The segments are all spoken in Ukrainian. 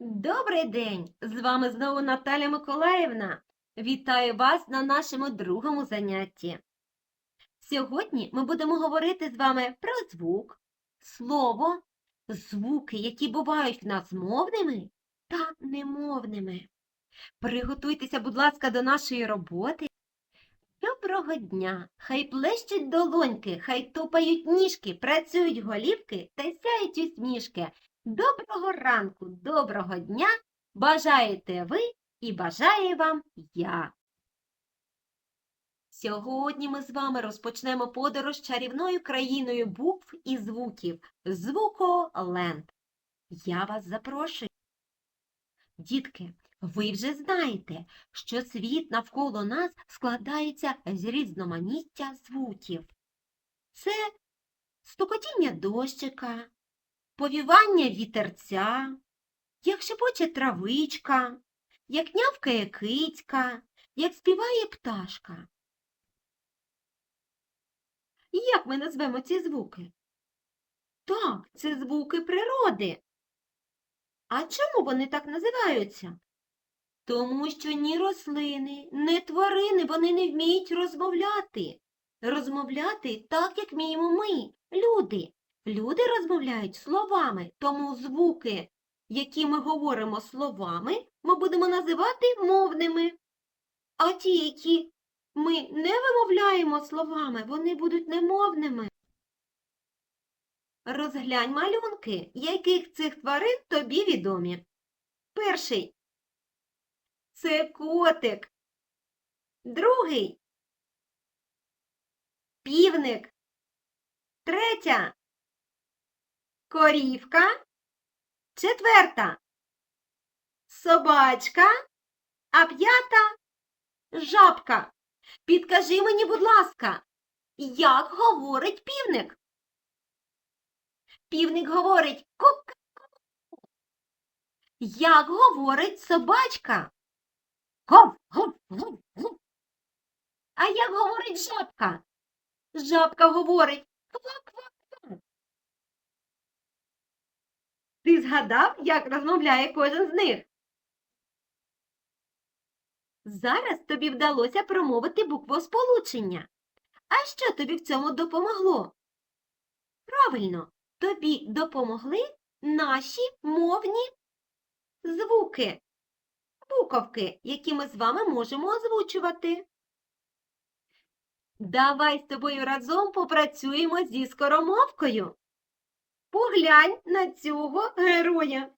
Добрий день! З вами знову Наталя Миколаївна. Вітаю вас на нашому другому занятті. Сьогодні ми будемо говорити з вами про звук, слово, звуки, які бувають в нас мовними та немовними. Приготуйтеся, будь ласка, до нашої роботи. Доброго дня! Хай плещуть долоньки, хай тупають ніжки, працюють голівки та сяють усмішки. Доброго ранку, доброго дня бажаєте ви і бажаю вам я. Сьогодні ми з вами розпочнемо подорож чарівною країною букв і звуків Звуколенд. Я вас запрошую. Дітки, ви вже знаєте, що світ навколо нас складається з різноманіття звуків. Це стукотіння дощика, повівання вітерця, як шепоче травичка, як нявкає кицька, як співає пташка. Як ми назвемо ці звуки? Так, це звуки природи. А чому вони так називаються? Тому що ні рослини, ні тварини вони не вміють розмовляти. Розмовляти так, як вміємо ми, люди. Люди розмовляють словами, тому звуки, які ми говоримо словами, ми будемо називати мовними. А ті, які ми не вимовляємо словами, вони будуть немовними. Розглянь малюнки, яких цих тварин тобі відомі. Перший це котик. Другий півник. Третя корівка. Четверта собачка, а п'ята жабка. Підкажи мені, будь ласка, як говорить півник? Півник говорить кук. Як говорить собачка? Гов, гов, гов, гов. А як говорить жабка? Жабка говорить квак-квак. Ти згадав, як розмовляє кожен з них? Зараз тобі вдалося промовити буквосполучення. А що тобі в цьому допомогло? Правильно, тобі допомогли наші мовні звуки, буковки, які ми з вами можемо озвучувати. Давай з тобою разом попрацюємо зі скоромовкою. Поглянь на цього героя.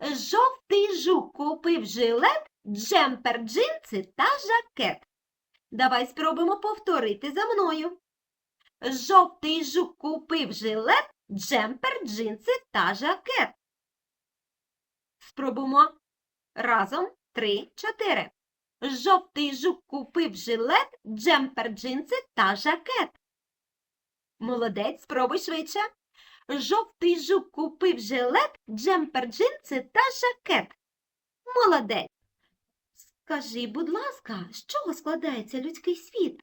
Жовтий жук купив жилет, джемпер, джинси та жакет. Давай спробуємо повторити за мною. Жовтий жук купив жилет, джемпер, джинси та жакет. Спробуємо разом три, чотири. Жовтий жук купив жилет, джемпер, джинси та жакет. Молодець, спробуй швидше. Жовтий жук купив жилет, джемпер, джинси та жакет. Молодець. Скажи, будь ласка, з чого складається людський світ?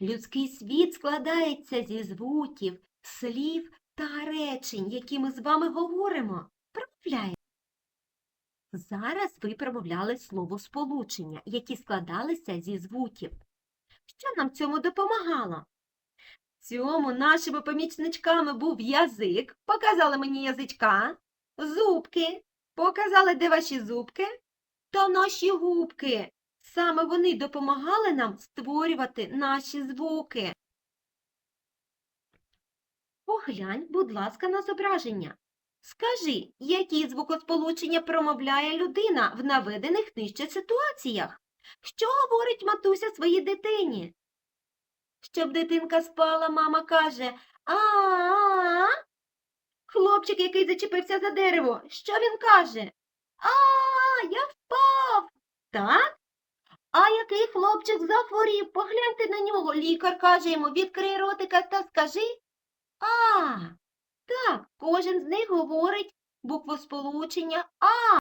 Людський світ складається зі звуків, слів та речень, які ми з вами говоримо. Промовляємо. Зараз ви промовляли слово сполучення, які складалися зі звуків. Що нам цьому допомагало? Цьому нашими помічничками був язик, показали мені язичка, зубки, показали, де ваші зубки, та наші губки. Саме вони допомагали нам створювати наші звуки. Поглянь, будь ласка, на зображення. Скажи, які звукосполучення промовляє людина в наведених нижче ситуаціях? Що говорить матуся своїй дитині? Щоб дитинка спала, мама каже а-а-а. Хлопчик, який зачепився за дерево, що він каже? А, я впав. Так? А який хлопчик захворів, погляньте на нього. Лікар каже йому, відкрий ротика та скажи. А, так, кожен з них говорить буквосполучення А.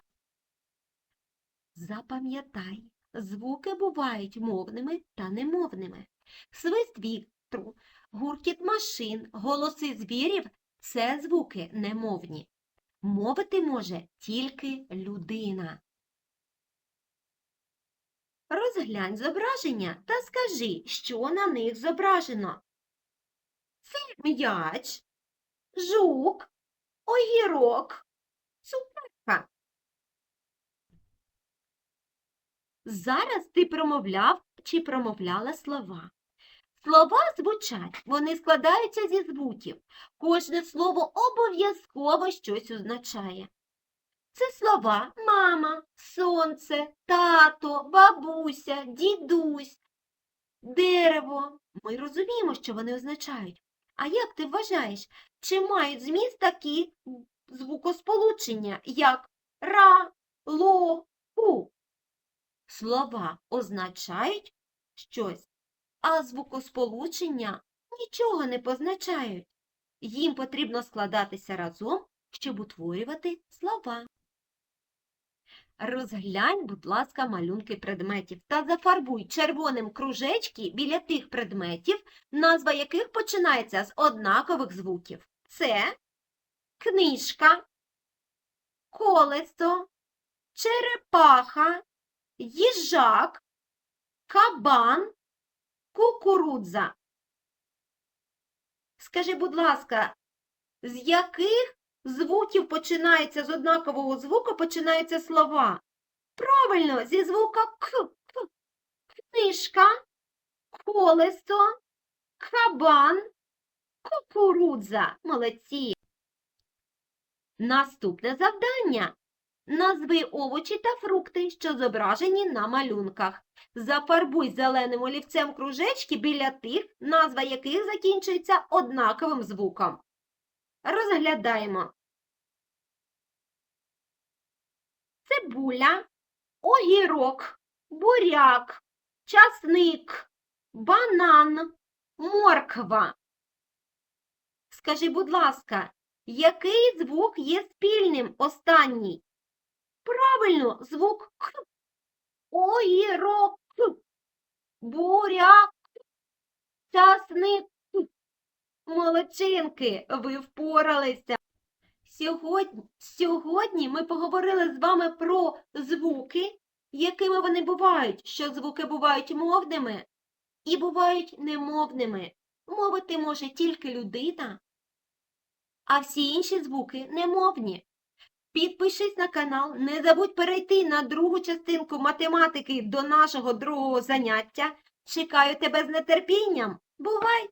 Запам'ятай, звуки бувають мовними та немовними. Свист вітру, гуркіт машин, голоси звірів це звуки немовні. Мовити може тільки людина. Розглянь зображення та скажи, що на них зображено. Це м'яч, жук, огірок, цукерка. Зараз ти промовляв чи промовляла слова. Слова звучать, вони складаються зі звуків. Кожне слово обов'язково щось означає. Це слова мама, сонце, тато, бабуся, дідусь, дерево. Ми розуміємо, що вони означають. А як ти вважаєш, чи мають зміст такі звукосполучення, як ра, ло, ку? Слова означають щось, а звукосполучення нічого не позначають. Їм потрібно складатися разом, щоб утворювати слова. Розглянь, будь ласка, малюнки предметів та зафарбуй червоним кружечки біля тих предметів, назва яких починається з однакових звуків. Це книжка, колесо, черепаха, їжак, кабан, кукурудза. Скажи, будь ласка, з яких звуків починається з однакового звуку починаються слова? Правильно, зі звука К. К. Книжка, колесо, кабан, кукурудза. Молодці. Наступне завдання. Назви овочі та фрукти, що зображені на малюнках. Зафарбуй зеленим олівцем кружечки біля тих, назва яких закінчується однаковим звуком. Розглядаємо. Цибуля, огірок, буряк, часник, банан, морква. Скажи, будь ласка, який звук є спільним останній? Правильно, звук К. Огірок, буряк, часник. Молодчинки, ви впоралися. Сьогодні, сьогодні ми поговорили з вами про звуки, якими вони бувають, що звуки бувають мовними і бувають немовними. Мовити може тільки людина, а всі інші звуки немовні. Підпишись на канал, не забудь перейти на другу частинку математики до нашого другого заняття. Чекаю тебе з нетерпінням. Бувай!